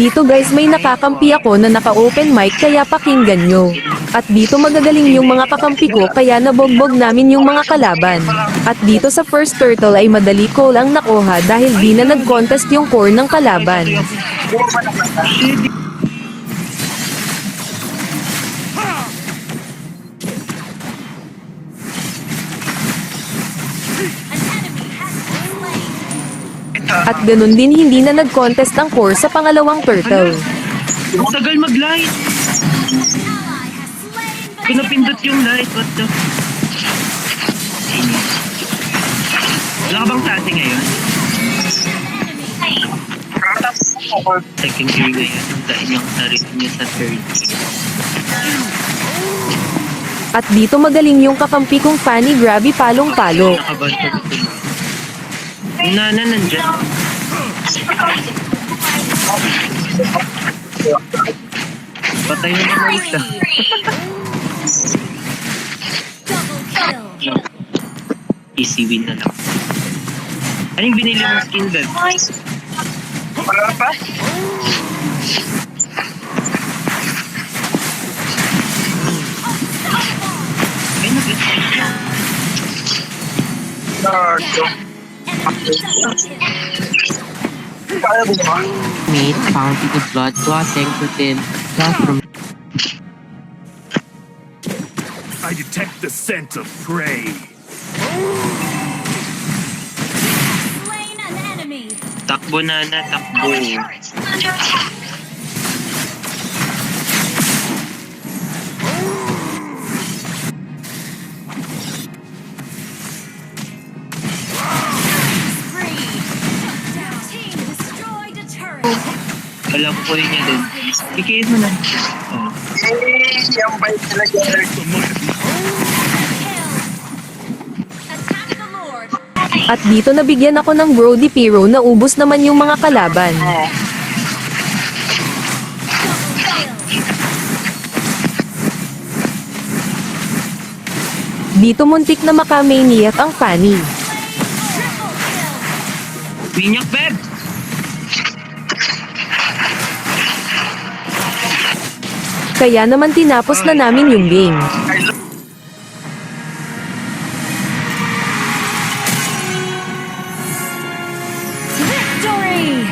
Dito guys may nakakampi ako na naka-open mic kaya pakinggan nyo. At dito magagaling yung mga kakampi ko kaya nabogbog namin yung mga kalaban. At dito sa first turtle ay madali ko lang nakuha dahil di na nag-contest yung core ng kalaban. At ganun din hindi na nag-contest ang core sa pangalawang turtle. Ang tagal mag-light. Pinapindot yung light. What the? Wala ka bang tati ngayon? Second year ngayon. Ang dahil yung sarili niya sa third. At dito magaling yung kakampi kong Fanny Grabby palong-palo. Nakabanta ko ito. Yung nana nandyan. Patay na naman isa. Easy win na lang. Anong binili mo skin bag? Wala pa? Ay, nag Nardo. Kaya mo ba? Mate found in the blood clotting within bathroom. I detect the scent of prey. Slain an enemy. Takbo na na, takbo. Alam ko yun niya din. Ikiin mo na. Oh. Eh, yung bait talaga. At dito nabigyan ako ng Brody Piro na ubos naman yung mga kalaban. Dito muntik na makamaniac ang Fanny. Minyak, Beb! Kaya naman tinapos na namin yung Bing. Victory!